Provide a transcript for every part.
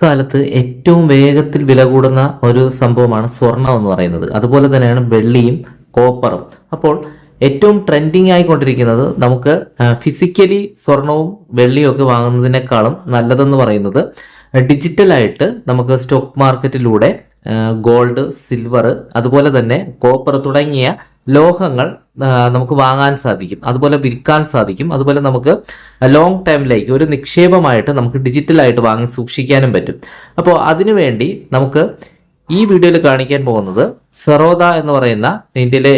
കാലത്ത് ഏറ്റവും വേഗത്തിൽ വില കൂടുന്ന ഒരു സംഭവമാണ് സ്വർണം എന്ന് പറയുന്നത്. അതുപോലെ തന്നെയാണ് വെള്ളിയും കോപ്പറും. അപ്പോൾ ഏറ്റവും ട്രെൻഡിങ് ആയിക്കൊണ്ടിരിക്കുന്നത് നമുക്ക് ഫിസിക്കലി സ്വർണവും വെള്ളിയും ഒക്കെ വാങ്ങുന്നതിനേക്കാളും നല്ലതെന്ന് പറയുന്നത് ഡിജിറ്റലായിട്ട് നമുക്ക് സ്റ്റോക്ക് മാർക്കറ്റിലൂടെ ഗോൾഡ് സിൽവർ അതുപോലെ തന്നെ കോപ്പർ തുടങ്ങിയ ലോഹങ്ങൾ നമുക്ക് വാങ്ങാൻ സാധിക്കും. അതുപോലെ വിൽക്കാൻ സാധിക്കും. അതുപോലെ നമുക്ക് ലോങ് ടൈമിലേക്ക് ഒരു നിക്ഷേപമായിട്ട് നമുക്ക് ഡിജിറ്റലായിട്ട് വാങ്ങി സൂക്ഷിക്കാനും പറ്റും. അപ്പോൾ അതിനുവേണ്ടി നമുക്ക് ഈ വീഡിയോയിൽ കാണിക്കാൻ പോകുന്നത് സെറോദ എന്ന് പറയുന്ന ഇന്ത്യയിലെ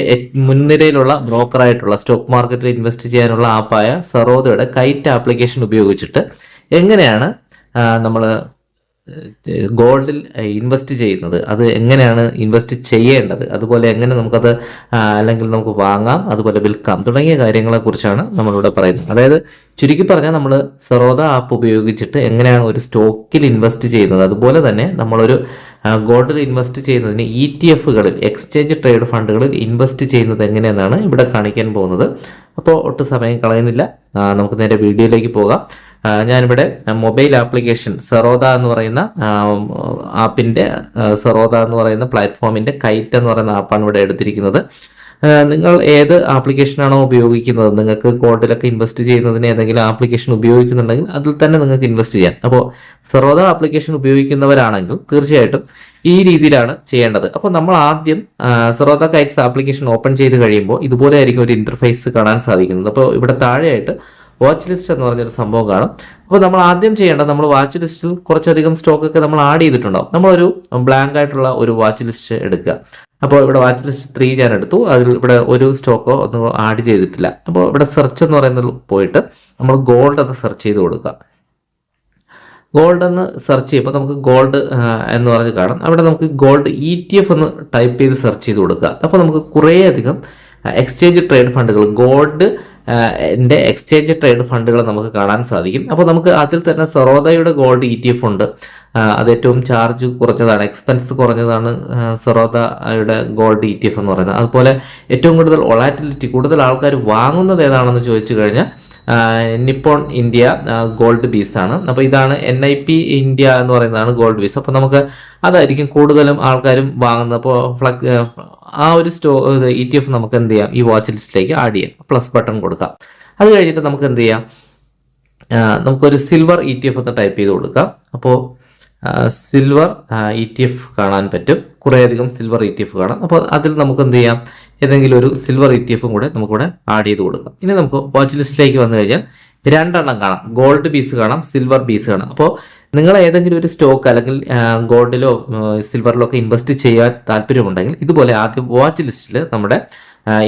മുൻനിരയിലുള്ള ബ്രോക്കറായിട്ടുള്ള സ്റ്റോക്ക് മാർക്കറ്റിൽ ഇൻവെസ്റ്റ് ചെയ്യാനുള്ള ആപ്പായ സെറോദയുടെ കൈറ്റ് ആപ്ലിക്കേഷൻ ഉപയോഗിച്ചിട്ട് എങ്ങനെയാണ് നമ്മൾ ഗോൾഡിൽ ഇൻവെസ്റ്റ് ചെയ്യുന്നത്. അത് എങ്ങനെയാണ് ഇൻവെസ്റ്റ് ചെയ്യേണ്ടത്? അതുപോലെ എങ്ങനെ നമുക്കത് അല്ലെങ്കിൽ നമുക്ക് വാങ്ങാം അതുപോലെ വിൽക്കാം തുടങ്ങിയ കാര്യങ്ങളെക്കുറിച്ചാണ് നമ്മളിവിടെ പറയുന്നത്. അതായത് ചുരുക്കി പറഞ്ഞാൽ നമ്മൾ സെറോദ ആപ്പ് ഉപയോഗിച്ചിട്ട് എങ്ങനെയാണ് ഒരു സ്റ്റോക്കിൽ ഇൻവെസ്റ്റ് ചെയ്യുന്നത്? അതുപോലെ തന്നെ നമ്മളൊരു ഗോൾഡിൽ ഇൻവെസ്റ്റ് ചെയ്യുന്നതിന് ഇ ടി എഫുകളിൽ എക്സ്ചേഞ്ച് ട്രേഡ് ഫണ്ടുകളിൽ ഇൻവെസ്റ്റ് ചെയ്യുന്നത് എങ്ങനെയെന്നാണ് ഇവിടെ കാണിക്കാൻ പോകുന്നത്. അപ്പോൾ ഒട്ടും സമയം കളയുന്നില്ല. നമുക്ക് നേരെ വീഡിയോയിലേക്ക് പോകാം. ഞാനിവിടെ മൊബൈൽ ആപ്ലിക്കേഷൻ സെറോദ എന്ന് പറയുന്ന ആപ്പിന്റെ സെറോദ എന്ന് പറയുന്ന പ്ലാറ്റ്ഫോമിന്റെ കൈറ്റ് എന്ന് പറയുന്ന ആപ്പാണ് ഇവിടെ എടുത്തിരിക്കുന്നത്. നിങ്ങൾ ഏത് ആപ്ലിക്കേഷനാണോ ഉപയോഗിക്കുന്നത് നിങ്ങൾക്ക് ഗോൾഡിലൊക്കെ ഇൻവെസ്റ്റ് ചെയ്യുന്നതിന് ഏതെങ്കിലും ആപ്ലിക്കേഷൻ ഉപയോഗിക്കുന്നുണ്ടെങ്കിൽ അതിൽ തന്നെ നിങ്ങൾക്ക് ഇൻവെസ്റ്റ് ചെയ്യാം. അപ്പോൾ സെറോദ ആപ്ലിക്കേഷൻ ഉപയോഗിക്കുന്നവരാണെങ്കിൽ തീർച്ചയായിട്ടും ഈ രീതിയിലാണ് ചെയ്യേണ്ടത്. അപ്പോൾ നമ്മൾ ആദ്യം സെറോദ കൈറ്റ്സ് ആപ്ലിക്കേഷൻ ഓപ്പൺ ചെയ്ത് കഴിയുമ്പോൾ ഇതുപോലെ ആയിരിക്കും ഒരു ഇന്റർഫേസ് കാണാൻ സാധിക്കുന്നത്. അപ്പോൾ ഇവിടെ താഴെയായിട്ട് വാച്ച് ലിസ്റ്റ് എന്ന് പറഞ്ഞൊരു സംഭവം കാണും. അപ്പോൾ നമ്മൾ ആദ്യം ചെയ്യേണ്ടത് നമ്മൾ വാച്ച് ലിസ്റ്റിൽ കുറച്ചധികം സ്റ്റോക്കൊക്കെ നമ്മൾ ആഡ് ചെയ്തിട്ടുണ്ടാവും. നമ്മളൊരു ബ്ലാങ്ക് ആയിട്ടുള്ള ഒരു വാച്ച് ലിസ്റ്റ് എടുക്കുക. അപ്പോൾ ഇവിടെ വാച്ച് ലിസ്റ്റ് ത്രീ ഞാൻ എടുത്തു. അതിൽ ഇവിടെ ഒരു സ്റ്റോക്കോ ഒന്നും ആഡ് ചെയ്തിട്ടില്ല. അപ്പോൾ ഇവിടെ സെർച്ച് എന്ന് പറയുന്നതിൽ പോയിട്ട് നമ്മൾ ഗോൾഡ് എന്ന് സെർച്ച് ചെയ്ത് കൊടുക്കുക. ഗോൾഡ് എന്ന് സെർച്ച് ചെയ്യുമ്പോൾ നമുക്ക് ഗോൾഡ് എന്ന് പറഞ്ഞ് കാണാം. അവിടെ നമുക്ക് ഗോൾഡ് ഇ ടി എഫ് എന്ന് ടൈപ്പ് ചെയ്ത് സെർച്ച് ചെയ്ത് കൊടുക്കുക. അപ്പോൾ നമുക്ക് കുറേയധികം എക്സ്ചേഞ്ച് ട്രേഡ് ഫണ്ടുകൾ ഗോൾഡ് എന്റെ എക്സ്ചേഞ്ച് ട്രേഡ് ഫണ്ടുകൾ നമുക്ക് കാണാൻ സാധിക്കും. അപ്പോൾ നമുക്ക് അതിൽ തന്നെ സെറോദയുടെ ഗോൾഡ് ഇ ടി എഫ് ഉണ്ട്. അത് ഏറ്റവും ചാർജ് കുറഞ്ഞതാണ് എക്സ്പെൻസ് കുറഞ്ഞതാണ് സെറോദയുടെ ഗോൾഡ് ഇ ടി എഫ് എന്ന് പറയുന്നത്. അതുപോലെ ഏറ്റവും കൂടുതൽ ഒളാറ്റിലിറ്റി കൂടുതൽ ആൾക്കാർ വാങ്ങുന്നത് ഏതാണെന്ന് ചോദിച്ചു കഴിഞ്ഞാൽ നിപ്പോൺ ഇന്ത്യ ഗോൾഡ് ബീസ് ആണ്. അപ്പോൾ ഇതാണ് എൻ ഐ പി ഇന്ത്യ എന്ന് പറയുന്നതാണ് ഗോൾഡ് ബീസ്. അപ്പോൾ നമുക്ക് അതായിരിക്കും കൂടുതലും ആൾക്കാരും വാങ്ങുന്നത്. അപ്പോൾ ഫ്ലക് ആ ഒരു സ്റ്റോ ഇ ടി എഫ് നമുക്ക് എന്ത് ചെയ്യാം? ഈ വാച്ച് ലിസ്റ്റിലേക്ക് ആഡ് ചെയ്യാം. പ്ലസ് ബട്ടൺ കൊടുക്കാം. അത് കഴിഞ്ഞിട്ട് നമുക്ക് എന്ത് ചെയ്യാം? നമുക്കൊരു സിൽവർ ഇ ടി എഫ് ഒന്ന് ടൈപ്പ് ചെയ്ത് കൊടുക്കാം. അപ്പോൾ സിൽവർ ഇ ടി എഫ് കാണാൻ പറ്റും. കുറേയധികം സിൽവർ ഇ ടി എഫ് കാണാം. അപ്പോൾ അതിൽ നമുക്ക് എന്ത് ചെയ്യാം? ഏതെങ്കിലും ഒരു സിൽവർ ഇ ടി എഫും കൂടെ നമുക്കിവിടെ ആഡ് ചെയ്ത് കൊടുക്കാം. ഇനി നമുക്ക് വാച്ച് ലിസ്റ്റിലേക്ക് വന്നു കഴിഞ്ഞാൽ രണ്ടെണ്ണം കാണാം. ഗോൾഡ് പീസ് കാണാം സിൽവർ പീസ് കാണാം. അപ്പോൾ നിങ്ങൾ ഏതെങ്കിലും ഒരു സ്റ്റോക്ക് അല്ലെങ്കിൽ ഗോൾഡിലോ സിൽവറിലോ ഒക്കെ ഇൻവെസ്റ്റ് ചെയ്യാൻ താല്പര്യമുണ്ടെങ്കിൽ ഇതുപോലെ ആദ്യം വാച്ച് ലിസ്റ്റിൽ നമ്മുടെ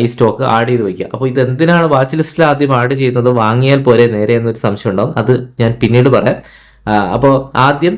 ഈ സ്റ്റോക്ക് ആഡ് ചെയ്ത് വയ്ക്കുക അപ്പോൾ ഇത് എന്തിനാണ് വാച്ച് ലിസ്റ്റിൽ ആദ്യം ആഡ് ചെയ്യുന്നത്? വാങ്ങിയാൽ പോലെ നേരെ എന്നൊരു സംശയം ഉണ്ടാവും. അത് ഞാൻ പിന്നീട് പറയാം. അപ്പോൾ ആദ്യം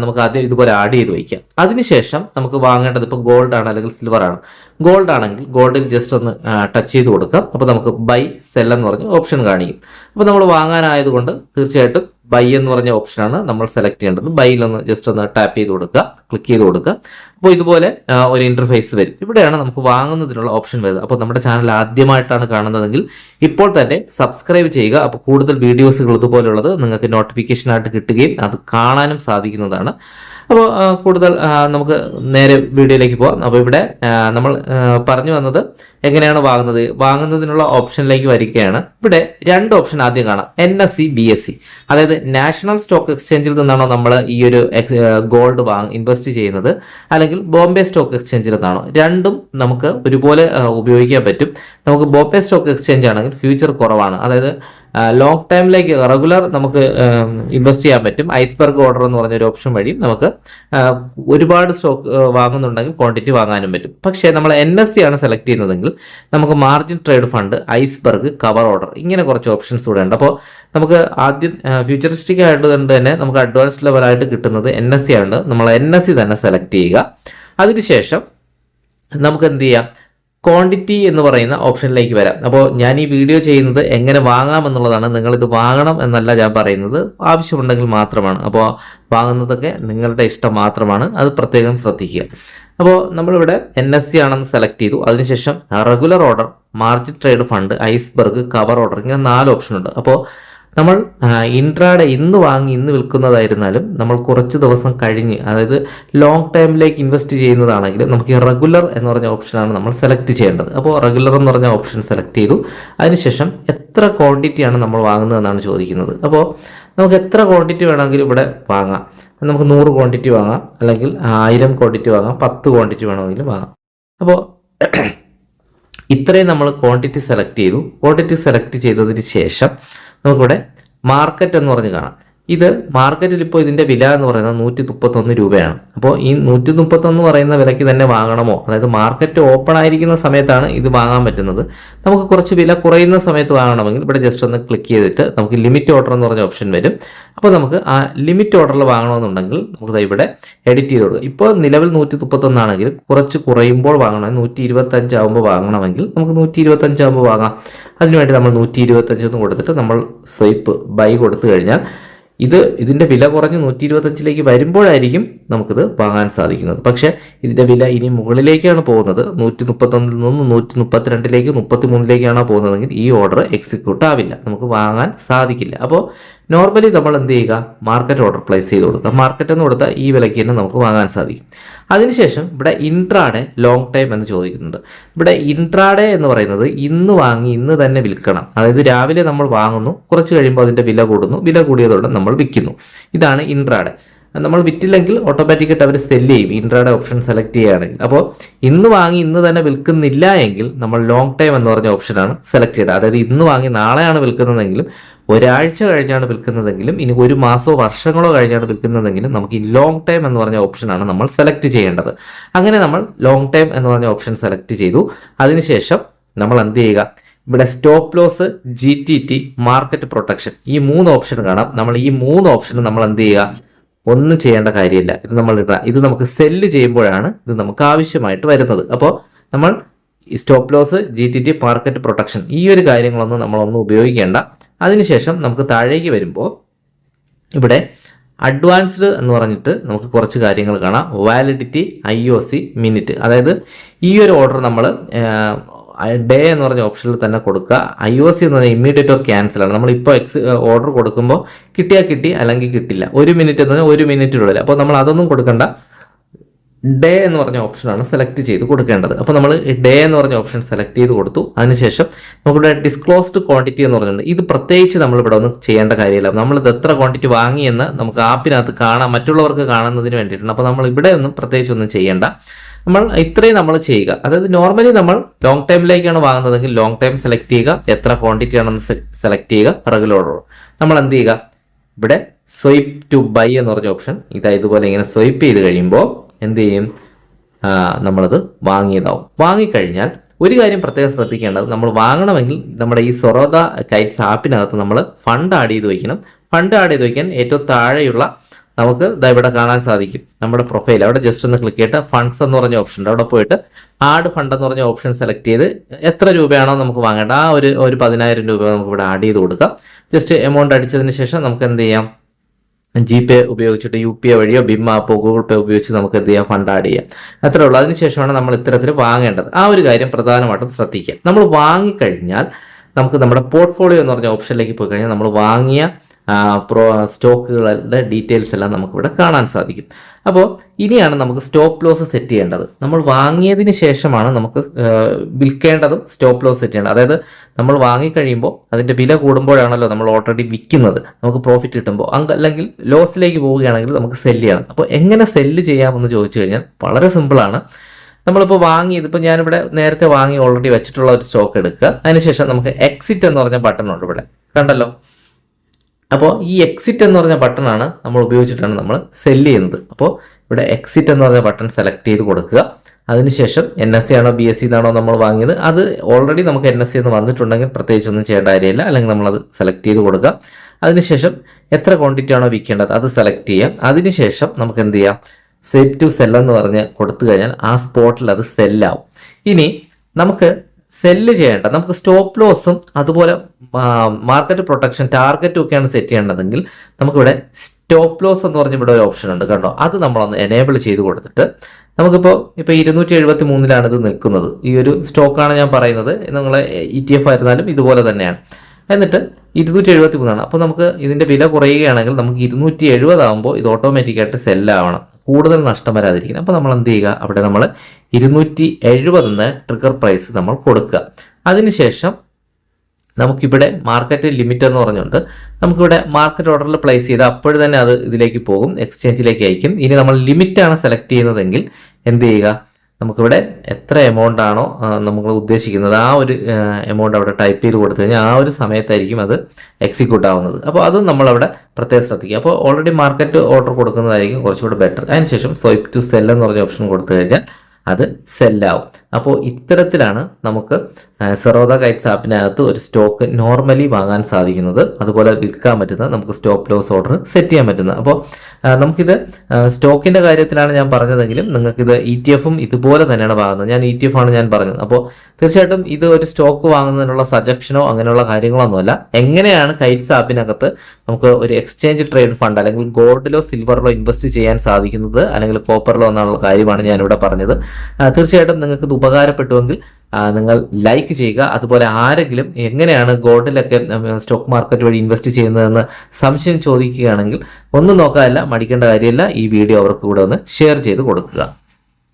നമുക്ക് ആദ്യം ഇതുപോലെ ആഡ് ചെയ്ത് വയ്ക്കാം. അതിനുശേഷം നമുക്ക് വാങ്ങേണ്ടത് ഇപ്പോൾ ഗോൾഡ് ആണ് അല്ലെങ്കിൽ സിൽവർ ആണ്. ഗോൾഡ് ആണെങ്കിൽ ഗോൾഡിൽ ജസ്റ്റ് ഒന്ന് ടച്ച് ചെയ്ത് കൊടുക്കാം. അപ്പോൾ നമുക്ക് ബൈ സെൽ എന്ന് പറഞ്ഞ ഓപ്ഷൻ കാണിക്കും. അപ്പോൾ നമ്മൾ വാങ്ങാനായതുകൊണ്ട് തീർച്ചയായിട്ടും ബൈ എന്ന് പറഞ്ഞ ഓപ്ഷനാണ് നമ്മൾ സെലക്ട് ചെയ്യേണ്ടത്. ബൈയിൽ ഒന്ന് ജസ്റ്റ് ഒന്ന് ടാപ്പ് ചെയ്ത് കൊടുക്കുക. ക്ലിക്ക് ചെയ്ത് കൊടുക്കുക. അപ്പോൾ ഇതുപോലെ ഒരു ഇന്റർഫേസ് വരും. ഇവിടെയാണ് നമുക്ക് വാങ്ങുന്നതിനുള്ള ഓപ്ഷൻ വരുന്നത്. അപ്പോൾ നമ്മുടെ ചാനൽ ആദ്യമായിട്ടാണ് കാണുന്നതെങ്കിൽ ഇപ്പോൾ തന്നെ സബ്സ്ക്രൈബ് ചെയ്യുക. അപ്പോൾ കൂടുതൽ വീഡിയോസുകൾ ഇതുപോലുള്ളത് നിങ്ങൾക്ക് നോട്ടിഫിക്കേഷനായിട്ട് കിട്ടുകയും അത് കാണാനും സാധിക്കുന്നതാണ്. അപ്പോൾ കൂടുതൽ നമുക്ക് നേരെ വീഡിയോയിലേക്ക് പോകാം അപ്പോൾ ഇവിടെ നമ്മൾ പറഞ്ഞു വന്നത് എങ്ങനെയാണ് വാങ്ങുന്നത്? വാങ്ങുന്നതിനുള്ള ഓപ്ഷനിലേക്ക് വരികയാണ്. ഇവിടെ രണ്ട് ഓപ്ഷൻ ആദ്യം കാണാം. എൻ എസ് സി അതായത് നാഷണൽ സ്റ്റോക്ക് എക്സ്ചേഞ്ചിൽ നിന്നാണോ നമ്മൾ ഈ ഒരു ഗോൾഡ് വാങ്ങ ഇൻവെസ്റ്റ് ചെയ്യുന്നത്? അല്ലെങ്കിൽ ബോംബെ സ്റ്റോക്ക് എക്സ്ചേഞ്ചിൽ നിന്നാണോ? രണ്ടും നമുക്ക് ഒരുപോലെ ഉപയോഗിക്കാൻ പറ്റും. നമുക്ക് ബോംബെ സ്റ്റോക്ക് എക്സ്ചേഞ്ച് ആണെങ്കിൽ ഫ്യൂച്ചർ കുറവാണ്. അതായത് ലോങ് ടൈമിലേക്ക് റെഗുലർ നമുക്ക് ഇൻവെസ്റ്റ് ചെയ്യാൻ പറ്റും. ഐസ്ബർഗ് ഓർഡർ എന്ന് പറഞ്ഞ ഒരു ഓപ്ഷൻ വഴി നമുക്ക് ഒരുപാട് സ്റ്റോക്ക് വാങ്ങുന്നുണ്ടെങ്കിൽ ക്വാണ്ടിറ്റി വാങ്ങാനും പറ്റും. പക്ഷേ നമ്മൾ എൻ എസ് സി ആണ് സെലക്ട് ചെയ്യുന്നതെങ്കിൽ നമുക്ക് margin trade fund iceberg cover order ഇങ്ങനെ കുറച്ച് ഓപ്ഷൻസ് കൂടെ ഉണ്ട്. അപ്പോൾ നമുക്ക് ആദ്യം ഫ്യൂച്ചറിസ്റ്റിക് ആയതുകൊണ്ട് തന്നെ നമുക്ക് അഡ്വാൻസ് ലെവലായിട്ട് കിട്ടുന്നത് എൻ എസ് സി ആണ്. നമ്മൾ എൻ എസ് സി തന്നെ സെലക്ട് ചെയ്യുക. അതിനുശേഷം നമുക്ക് എന്ത് ചെയ്യാം? ക്വാണ്ടിറ്റി എന്ന് പറയുന്ന ഓപ്ഷനിലേക്ക് വരാം. അപ്പോൾ ഞാൻ ഈ വീഡിയോ ചെയ്യുന്നത് എങ്ങനെ വാങ്ങാം എന്നുള്ളതാണ്. നിങ്ങളിത് വാങ്ങണം എന്നല്ല ഞാൻ പറയുന്നത്. ആവശ്യമുണ്ടെങ്കിൽ മാത്രമാണ്. അപ്പോൾ വാങ്ങുന്നതൊക്കെ നിങ്ങളുടെ ഇഷ്ടം മാത്രമാണ്. അത് പ്രത്യേകം ശ്രദ്ധിക്കുക. അപ്പോൾ നമ്മളിവിടെ എൻ എസ് സി ആണെന്ന് സെലക്ട് ചെയ്തു. അതിനുശേഷം regular order margin trade fund iceberg cover order ഇങ്ങനെ നാല് ഓപ്ഷൻ ഉണ്ട്. അപ്പോൾ നമ്മൾ ഇൻട്രാഡേ ഇന്ന് വാങ്ങി ഇന്ന് വിൽക്കുന്നതായിരുന്നാലും നമ്മൾ കുറച്ച് ദിവസം കഴിഞ്ഞ് അതായത് ലോങ് ടൈമിലേക്ക് ഇൻവെസ്റ്റ് ചെയ്യുന്നതാണെങ്കിൽ നമുക്ക് റെഗുലർ എന്ന് പറഞ്ഞ ഓപ്ഷനാണ് നമ്മൾ സെലക്ട് ചെയ്യേണ്ടത്. അപ്പോൾ റെഗുലർ എന്ന് പറഞ്ഞ ഓപ്ഷൻ സെലക്ട് ചെയ്തു. അതിനുശേഷം എത്ര ക്വാണ്ടിറ്റിയാണ് നമ്മൾ വാങ്ങുന്നതെന്നാണ് ചോദിക്കുന്നത്. അപ്പോൾ നമുക്ക് എത്ര ക്വാണ്ടിറ്റി വേണമെങ്കിലും ഇവിടെ വാങ്ങാം. നമുക്ക് നൂറ് ക്വാണ്ടിറ്റി വാങ്ങാം അല്ലെങ്കിൽ ആയിരം ക്വാണ്ടിറ്റി വാങ്ങാം പത്ത് ക്വാണ്ടിറ്റി വേണമെങ്കിലും വാങ്ങാം. അപ്പോൾ ഇത്രയും നമ്മൾ ക്വാണ്ടിറ്റി സെലക്ട് ചെയ്തു. ക്വാണ്ടിറ്റി സെലക്ട് ചെയ്തതിന് ശേഷം നമുക്കിവിടെ മാർക്കറ്റ് എന്ന് പറഞ്ഞ് കാണാം. ഇത് മാർക്കറ്റിൽ ഇപ്പോൾ ഇതിന്റെ വില എന്ന് പറയുന്നത് നൂറ്റി മുപ്പത്തൊന്ന് രൂപയാണ്. അപ്പോൾ ഈ നൂറ്റി മുപ്പത്തൊന്ന് പറയുന്ന വിലയ്ക്ക് തന്നെ വാങ്ങണമോ? അതായത് മാർക്കറ്റ് ഓപ്പൺ ആയിരിക്കുന്ന സമയത്താണ് ഇത് വാങ്ങാൻ പറ്റുന്നത്. നമുക്ക് കുറച്ച് വില കുറയുന്ന സമയത്ത് വാങ്ങണമെങ്കിൽ ഇവിടെ ജസ്റ്റ് ഒന്ന് ക്ലിക്ക് ചെയ്തിട്ട് നമുക്ക് ലിമിറ്റ് ഓർഡർ എന്ന് പറഞ്ഞ ഓപ്ഷൻ വരും. അപ്പോൾ നമുക്ക് ആ ലിമിറ്റ് ഓർഡറിൽ വാങ്ങണമെന്നുണ്ടെങ്കിൽ നമുക്ക് ഇവിടെ എഡിറ്റ് ചെയ്ത് കൊടുക്കുക ഇപ്പോൾ നിലവിൽ നൂറ്റി മുപ്പത്തൊന്നാണെങ്കിൽ കുറച്ച് കുറയുമ്പോൾ വാങ്ങണം. നൂറ്റി ഇരുപത്തഞ്ച് ആകുമ്പോൾ വാങ്ങണമെങ്കിൽ നമുക്ക് നൂറ്റി ഇരുപത്തഞ്ച് ആകുമ്പോൾ വാങ്ങാം. അതിനുവേണ്ടി നമ്മൾ നൂറ്റി ഇരുപത്തഞ്ചെന്ന് കൊടുത്തിട്ട് നമ്മൾ സ്വൈപ്പ് ബൈ കൊടുത്തു കഴിഞ്ഞാൽ ഇത് ഇതിന്റെ വില കുറഞ്ഞ് നൂറ്റി ഇരുപത്തഞ്ചിലേക്ക് വരുമ്പോഴായിരിക്കും നമുക്കിത് വാങ്ങാൻ സാധിക്കുന്നത്. പക്ഷേ ഇതിന്റെ വില ഇനി മുകളിലേക്കാണ് പോകുന്നത്. നൂറ്റി മുപ്പത്തൊന്നിൽ നിന്ന് നൂറ്റി മുപ്പത്തിരണ്ടിലേക്ക് മുപ്പത്തി മൂന്നിലേക്കാണ് പോകുന്നതെങ്കിൽ ഈ ഓർഡർ എക്സിക്യൂട്ട് ആവില്ല. നമുക്ക് വാങ്ങാൻ സാധിക്കില്ല. അപ്പോൾ നോർമലി നമ്മൾ എന്ത് ചെയ്യുക? മാർക്കറ്റ് ഓർഡർ പ്ലേസ് ചെയ്ത് കൊടുക്കുക. മാർക്കറ്റ് എന്ന് കൊടുത്താൽ ഈ വിലയ്ക്ക് തന്നെ നമുക്ക് വാങ്ങാൻ സാധിക്കും. അതിനുശേഷം ഇവിടെ ഇൻട്രാഡേ ലോങ് ടൈം എന്ന് ചോദിക്കുന്നുണ്ട്. ഇവിടെ ഇൻട്രാഡേ എന്ന് പറയുന്നത് ഇന്ന് വാങ്ങി ഇന്ന് തന്നെ വിൽക്കണം. അതായത് രാവിലെ നമ്മൾ വാങ്ങുന്നു കുറച്ച് കഴിയുമ്പോൾ അതിന്റെ വില കൂടുന്നു വില കൂടിയതോടെ നമ്മൾ വിൽക്കുന്നു. ഇതാണ് ഇൻട്രാഡേ നമ്മൾ വിറ്റില്ലെങ്കിൽ ഓട്ടോമാറ്റിക്കായിട്ട് അവർ സെല്ല് ചെയ്യും. ഇൻട്രാഡേ ഓപ്ഷൻ സെലക്ട് ചെയ്യുകയാണെങ്കിൽ അപ്പോൾ ഇന്ന് വാങ്ങി ഇന്ന് തന്നെ വിൽക്കുന്നില്ല എങ്കിൽ നമ്മൾ ലോങ് ടൈം എന്ന് പറഞ്ഞ ഓപ്ഷനാണ് സെലക്ട് ചെയ്യുക. അതായത് ഇന്ന് വാങ്ങി നാളെയാണ് വിൽക്കുന്നതെങ്കിലും ഒരാഴ്ച കഴിഞ്ഞാണ് വിൽക്കുന്നതെങ്കിലും ഇനി ഒരു മാസമോ വർഷങ്ങളോ കഴിഞ്ഞാണ് വിൽക്കുന്നതെങ്കിലും നമുക്ക് ഈ ലോങ് ടൈം എന്ന് പറഞ്ഞ ഓപ്ഷനാണ് നമ്മൾ സെലക്ട് ചെയ്യേണ്ടത്. അങ്ങനെ നമ്മൾ ലോങ് ടൈം എന്ന് പറഞ്ഞ ഓപ്ഷൻ സെലക്ട് ചെയ്തു. അതിനുശേഷം നമ്മൾ എന്ത് ചെയ്യുക? ഇവിടെ stop loss G T T market protection ഈ മൂന്ന് ഓപ്ഷൻ കാണാം. നമ്മൾ ഈ മൂന്ന് ഓപ്ഷൻ നമ്മൾ എന്ത് ചെയ്യുക? ഒന്നും ചെയ്യേണ്ട കാര്യമില്ല. ഇത് നമ്മൾ ഇത് നമുക്ക് സെല്ല് ചെയ്യുമ്പോഴാണ് ഇത് നമുക്ക് ആവശ്യമായിട്ട് വരുന്നത്. അപ്പോൾ നമ്മൾ stop loss G T T market protection ഈ ഒരു കാര്യങ്ങളൊന്നും നമ്മളൊന്നും ഉപയോഗിക്കേണ്ട. അതിനുശേഷം നമുക്ക് താഴേക്ക് വരുമ്പോൾ ഇവിടെ അഡ്വാൻസ്ഡ് എന്ന് പറഞ്ഞിട്ട് നമുക്ക് കുറച്ച് കാര്യങ്ങൾ കാണാം. Validity I O C minute അതായത് ഈ ഒരു ഓർഡർ നമ്മൾ ഡേ എന്ന് പറഞ്ഞ ഓപ്ഷനിൽ തന്നെ കൊടുക്കുക. ഐ ഒ സി എന്ന് പറഞ്ഞാൽ ഇമ്മീഡിയറ്റ് ഓർ ക്യാൻസൽ ആണ്. നമ്മളിപ്പോൾ എക്സ് ഓർഡർ കൊടുക്കുമ്പോൾ കിട്ടിയാൽ കിട്ടി അല്ലെങ്കിൽ കിട്ടില്ല. ഒരു മിനിറ്റ് എന്ന് പറഞ്ഞാൽ ഒരു മിനിറ്റിനുള്ളിൽ അപ്പോൾ നമ്മൾ അതൊന്നും കൊടുക്കണ്ട. ഡേ എന്ന് പറഞ്ഞ ഓപ്ഷനാണ് സെലക്ട് ചെയ്ത് കൊടുക്കേണ്ടത്. അപ്പോൾ നമ്മൾ ഡേ എന്ന് പറഞ്ഞ ഓപ്ഷൻ സെലക്ട് ചെയ്ത് കൊടുത്തു. അതിനുശേഷം നമുക്കിവിടെ ഡിസ്ക്ലോസ്ഡ് ക്വാണ്ടിറ്റി എന്ന് പറഞ്ഞിട്ടുണ്ട്. ഇത് പ്രത്യേകിച്ച് നമ്മൾ ഇവിടെ ഒന്നും ചെയ്യേണ്ട കാര്യമില്ല. നമ്മൾ എത്ര ക്വാണ്ടിറ്റി വാങ്ങിയെന്ന് നമുക്ക് ആപ്പിനകത്ത് കാണാം. മറ്റുള്ളവർക്ക് കാണുന്നതിന് വേണ്ടിയിട്ടുണ്ട് അപ്പോൾ നമ്മൾ ഇവിടെ ഒന്നും പ്രത്യേകിച്ച് ഒന്നും ചെയ്യേണ്ട. നമ്മൾ ഇത്രയും നമ്മൾ ചെയ്യുക. അതായത് നോർമലി നമ്മൾ ലോങ് ടൈമിലേക്കാണ് വാങ്ങുന്നതെങ്കിൽ ലോങ് ടൈം സെലക്ട് ചെയ്യുക. എത്ര ക്വാണ്ടിറ്റി ആണെന്ന് സെലക്ട് ചെയ്യുക. റെഗുലർ ഓർഡർ നമ്മൾ എന്ത് ചെയ്യുക? ഇവിടെ സ്വൈപ്പ് ടു ബൈ എന്ന് പറഞ്ഞ ഓപ്ഷൻ ഇതാ ഇതുപോലെ ഇങ്ങനെ സ്വൈപ്പ് ചെയ്ത് കഴിയുമ്പോൾ എന്ത് ചെയ്യും? നമ്മളത് വാങ്ങിയതാവും. വാങ്ങിക്കഴിഞ്ഞാൽ ഒരു കാര്യം പ്രത്യേകം ശ്രദ്ധിക്കേണ്ടത്. നമ്മൾ വാങ്ങണമെങ്കിൽ നമ്മുടെ ഈ സൊറോദ കൈറ്റ്സ് ആപ്പിനകത്ത് നമ്മൾ ഫണ്ട് ആഡ് ചെയ്ത് വയ്ക്കണം. ഫണ്ട് ആഡ് ചെയ്ത് വയ്ക്കാൻ ഏറ്റവും താഴെയുള്ള നമുക്ക് ഇതാ ഇവിടെ കാണാൻ സാധിക്കും. നമ്മുടെ പ്രൊഫൈൽ അവിടെ ജസ്റ്റ് ഒന്ന് ക്ലിക്ക് ചെയ്തിട്ട് ഫണ്ട്സ് എന്ന് പറഞ്ഞ ഓപ്ഷൻ ഉണ്ട്. അവിടെ പോയിട്ട് ആഡ് ഫണ്ട് എന്ന് പറഞ്ഞ ഓപ്ഷൻ സെലക്ട് ചെയ്ത് എത്ര രൂപയാണോ നമുക്ക് വാങ്ങേണ്ട. ആ ഒരു ഒരു പതിനായിരം രൂപ നമുക്ക് ഇവിടെ ആഡ് ചെയ്ത് കൊടുക്കാം. ജസ്റ്റ് എമൗണ്ട് അടിച്ചതിന് ശേഷം നമുക്ക് എന്ത് ചെയ്യാം? ജി പേ ഉപയോഗിച്ചിട്ട് യു പി ഐ വഴിയോ ബിം ആപ്പോ ഗൂഗിൾ പേ ഉപയോഗിച്ച് നമുക്ക് എന്ത് ചെയ്യാം? ഫണ്ട് ആഡ് ചെയ്യാം. അത്രേ ഉള്ളൂ. അതിനുശേഷമാണ് നമ്മൾ ഇത്തരത്തിൽ വാങ്ങേണ്ടത്. ആ ഒരു കാര്യം പ്രധാനമായിട്ടും ശ്രദ്ധിക്കുക. നമ്മൾ വാങ്ങിക്കഴിഞ്ഞാൽ നമുക്ക് നമ്മുടെ പോർട്ട്ഫോളിയോ എന്ന് പറഞ്ഞ ഓപ്ഷനിലേക്ക് പോയി കഴിഞ്ഞാൽ നമ്മൾ വാങ്ങിയ പ്രോ സ്റ്റോക്കുകളുടെ ഡീറ്റെയിൽസ് എല്ലാം നമുക്കിവിടെ കാണാൻ സാധിക്കും. അപ്പോൾ ഇനിയാണ് നമുക്ക് സ്റ്റോപ്പ് ലോസ് സെറ്റ് ചെയ്യേണ്ടത്. നമ്മൾ വാങ്ങിയതിന് ശേഷമാണ് നമുക്ക് വിൽക്കേണ്ടതും സ്റ്റോപ്പ് ലോസ് സെറ്റ് ചെയ്യേണ്ടത്. അതായത് നമ്മൾ വാങ്ങിക്കഴിയുമ്പോൾ അതിന്റെ വില കൂടുമ്പോഴാണല്ലോ നമ്മൾ ഓൾറെഡി വിൽക്കുന്നത്. നമുക്ക് പ്രോഫിറ്റ് കിട്ടുമ്പോൾ. അല്ലെങ്കിൽ ലോസിലേക്ക് പോവുകയാണെങ്കിൽ നമുക്ക് സെല്ല് ചെയ്യണം. അപ്പോൾ എങ്ങനെ സെല്ല് ചെയ്യാമെന്ന് ചോദിച്ചു കഴിഞ്ഞാൽ വളരെ സിമ്പിളാണ് നമ്മളിപ്പോൾ വാങ്ങിയത് ഇപ്പോൾ ഞാനിവിടെ നേരത്തെ വാങ്ങി ഓൾറെഡി വെച്ചിട്ടുള്ള ഒരു സ്റ്റോക്ക് എടുക്കുക. അതിനുശേഷം നമുക്ക് എക്സിറ്റ് എന്ന് പറഞ്ഞ ബട്ടൺ ഉണ്ട് ഇവിടെ. കണ്ടല്ലോ? അപ്പോൾ ഈ എക്സിറ്റ് എന്ന് പറഞ്ഞ ബട്ടണാണ് നമ്മൾ ഉപയോഗിച്ചിട്ടാണ് നമ്മൾ സെല്ല് ചെയ്യുന്നത്. അപ്പോൾ ഇവിടെ എക്സിറ്റ് എന്ന് പറഞ്ഞ ബട്ടൺ സെലക്ട് ചെയ്ത് കൊടുക്കുക. അതിനുശേഷം എൻ എസ് സി ആണോ ബി എസ് സി എന്നാണോ നമ്മൾ വാങ്ങിയത് അത് ഓൾറെഡി നമുക്ക് എൻ എസ് സി എന്ന് വന്നിട്ടുണ്ടെങ്കിൽ പ്രത്യേകിച്ച് ഒന്നും ചെയ്യേണ്ട കാര്യമില്ല. അല്ലെങ്കിൽ നമ്മളത് സെലക്ട് ചെയ്ത് കൊടുക്കുക. അതിനുശേഷം എത്ര ക്വാണ്ടിറ്റി ആണോ വിൽക്കേണ്ടത് അത് സെലക്ട് ചെയ്യാം. അതിനുശേഷം നമുക്ക് എന്ത് ചെയ്യാം? സേവ് ടു സെൽ എന്ന് പറഞ്ഞ് കൊടുത്തു കഴിഞ്ഞാൽ ആ സ്പോട്ടിൽ അത് സെല്ലാവും ഇനി നമുക്ക് സെല്ല് ചെയ്യേണ്ട നമുക്ക് സ്റ്റോപ്പ് ലോസും അതുപോലെ മാർക്കറ്റ് പ്രൊട്ടക്ഷൻ ടാർഗറ്റും ഒക്കെയാണ് സെറ്റ് ചെയ്യേണ്ടതെങ്കിൽ നമുക്കിവിടെ സ്റ്റോപ്പ് ലോസ് എന്ന് പറഞ്ഞ ഇവിടെ ഒരു ഓപ്ഷൻ ഉണ്ട് കണ്ടോ? അത് നമ്മളൊന്ന് എനേബിൾ ചെയ്ത് കൊടുത്തിട്ട് നമുക്കിപ്പോൾ ഇപ്പോൾ ഇരുന്നൂറ്റി എഴുപത്തി മൂന്നിലാണ് ഇത് നിൽക്കുന്നത്. ഈ ഒരു സ്റ്റോക്കാണ് ഞാൻ പറയുന്നത്. നിങ്ങൾ ഇ ടി എഫ് ആയിരുന്നാലും ഇതുപോലെ തന്നെയാണ്. എന്നിട്ട് ഇരുന്നൂറ്റി എഴുപത്തി മൂന്നാണ് അപ്പോൾ നമുക്ക് ഇതിന്റെ വില കുറയുകയാണെങ്കിൽ നമുക്ക് ഇരുന്നൂറ്റി എഴുപതാകുമ്പോൾ ഇത് ഓട്ടോമാറ്റിക്കായിട്ട് സെല്ലാവണം കൂടുതൽ നഷ്ടം വരാതിരിക്കണം. അപ്പോൾ നമ്മൾ എന്ത് ചെയ്യുക? അവിടെ നമ്മൾ ഇരുന്നൂറ്റി എഴുപത് ട്രിഗർ പ്രൈസ് നമ്മൾ കൊടുക്കുക. അതിനുശേഷം നമുക്കിവിടെ മാർക്കറ്റ് ലിമിറ്റ് എന്ന് പറഞ്ഞുകൊണ്ട് നമുക്കിവിടെ മാർക്കറ്റ് ഓർഡറിൽ പ്ലേസ് ചെയ്ത് അപ്പോഴും തന്നെ അത് ഇതിലേക്ക് പോകും. എക്സ്ചേഞ്ചിലേക്ക് അയക്കും. ഇനി നമ്മൾ ലിമിറ്റാണ് സെലക്ട് ചെയ്യുന്നതെങ്കിൽ എന്ത് ചെയ്യുക? നമുക്കിവിടെ എത്ര എമൗണ്ട് ആണോ നമ്മൾ ഉദ്ദേശിക്കുന്നത്. ആ ഒരു എമൗണ്ട് അവിടെ ടൈപ്പ് ചെയ്ത് കൊടുത്തു കഴിഞ്ഞാൽ ആ ഒരു സമയത്തായിരിക്കും അത് എക്സിക്യൂട്ട് ആവുന്നത്. അപ്പോൾ അത് നമ്മളവിടെ പ്രത്യേകം ശ്രദ്ധിക്കുക. അപ്പോൾ ഓൾറെഡി മാർക്കറ്റ് ഓർഡർ കൊടുക്കുന്നതായിരിക്കും കുറച്ചുകൂടെ ബെറ്റർ അതിനുശേഷം സ്വൈപ്പ് ടു സെൽ പറഞ്ഞ ഓപ്ഷൻ കൊടുത്തു കഴിഞ്ഞാൽ അത് സെല്ലാവും അപ്പോൾ ഇത്തരത്തിലാണ് നമുക്ക് സെറോദ കൈറ്റ്സ് ആപ്പിനകത്ത് ഒരു സ്റ്റോക്ക് നോർമലി വാങ്ങാൻ സാധിക്കുന്നത്. അതുപോലെ വിൽക്കാൻ പറ്റുന്ന നമുക്ക് സ്റ്റോപ്പ് ലോസ് ഓർഡർ സെറ്റ് ചെയ്യാൻ പറ്റുന്നത് അപ്പോൾ നമുക്കിത് സ്റ്റോക്കിന്റെ കാര്യത്തിലാണ് ഞാൻ പറഞ്ഞതെങ്കിലും നിങ്ങൾക്കിത് ഇ ടി എഫും ഇതുപോലെ തന്നെയാണ് വാങ്ങുന്നത്. ഞാൻ ഇ ടി എഫ് ആണ് ഞാൻ പറഞ്ഞത്. അപ്പോൾ തീർച്ചയായിട്ടും ഇത് ഒരു സ്റ്റോക്ക് വാങ്ങുന്നതിനുള്ള സജക്ഷനോ അങ്ങനെയുള്ള കാര്യങ്ങളൊന്നുമല്ല. എങ്ങനെയാണ് കൈറ്റ്സ് ആപ്പിനകത്ത് നമുക്ക് ഒരു എക്സ്ചേഞ്ച് ട്രേഡ് ഫണ്ട് അല്ലെങ്കിൽ ഗോൾഡിലോ സിൽവറിലോ ഇൻവെസ്റ്റ് ചെയ്യാൻ സാധിക്കുന്നത് അല്ലെങ്കിൽ കോപ്പറിലോ എന്നുള്ള കാര്യമാണ് ഞാനിവിടെ പറഞ്ഞത്. തീർച്ചയായിട്ടും നിങ്ങൾക്ക് ഉപകാരപ്പെട്ടുവെങ്കിൽ നിങ്ങൾ ലൈക്ക് ചെയ്യുക. അതുപോലെ ആരെങ്കിലും എങ്ങനെയാണ് ഗോൾഡിലൊക്കെ സ്റ്റോക്ക് മാർക്കറ്റ് വഴി ഇൻവെസ്റ്റ് ചെയ്യുന്നതെന്ന് സംശയം ചോദിക്കുകയാണെങ്കിൽ ഒന്നും നോക്കാനല്ല മടിക്കേണ്ട കാര്യമില്ല. ഈ വീഡിയോ അവർക്ക് കൂടെ ഒന്ന് ഷെയർ ചെയ്ത് കൊടുക്കുക.